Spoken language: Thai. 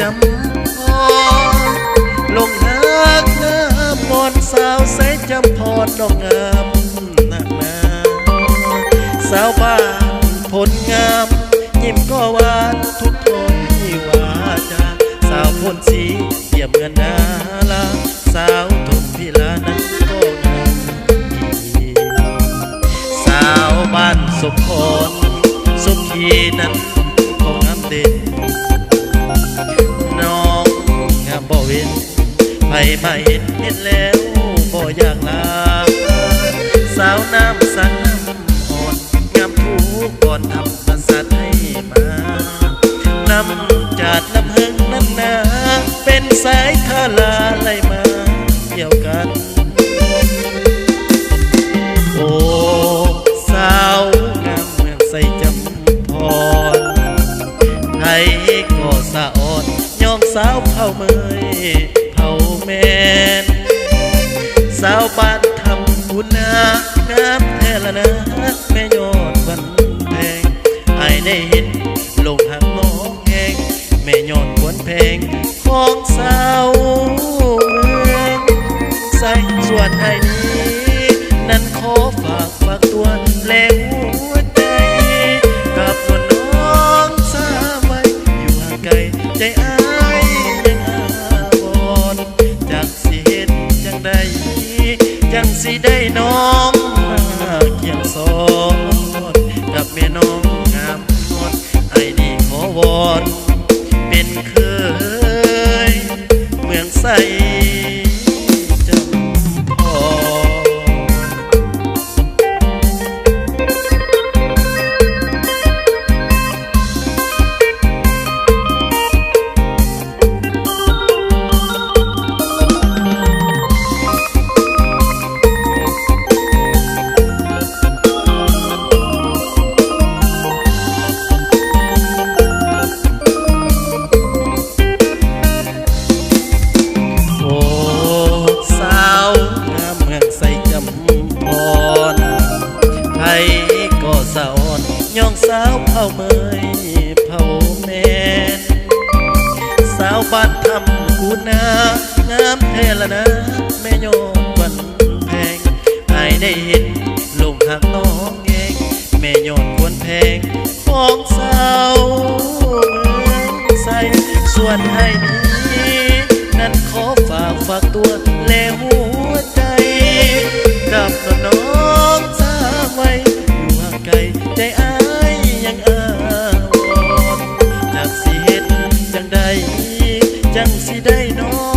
จำพรลงหักน้ำมอนสาวใสจำพรดอกงามนักนาสาวบ้านผลงาม ยิ้มก็หวานทุกทนที่ว่าจาสาวพลสีเปี่ยมเงินนาลาสาวทุนพิลานั้นก็งามอีสาวบ้านสุขนสุขีนั้น ไปมาเห็นเห็นแล้วบ่อยากลา สาวน้ำสังน้ำอ่อนงามทุกก่อนทำประสาทให้มานำจากลำเฮงนั้นนาเป็นสายทาลาไหลมาเกี่ยวกัน โอ้สาวงามเมืองใส่จำพรไทยก็สะอ่อนยองสาวเผาเมย แมนสาวบ้านทำบุญนางามแท้ละนะแม่ยอดวันแพงไอายได้เห็น จังสิได้น้องมาเคียงสอนกับแม่น้องงามนวลไอ้ดีขอวอนเป็นเคย เมืองใส ย่องสาวเผาเมยเผาแมนสาวบ้านทำกูนางามแท้ละนะแม่ยอดวันแพงไอายได้เห็นลงหักน้องเองแม่ยอดควรแพงของสาวเมืองใสส่วนไอ้นี้นั้นขอฝากฝากตัวและหัวใจ กับน้องสาวไว้อยู่ห่างไกลใจ know.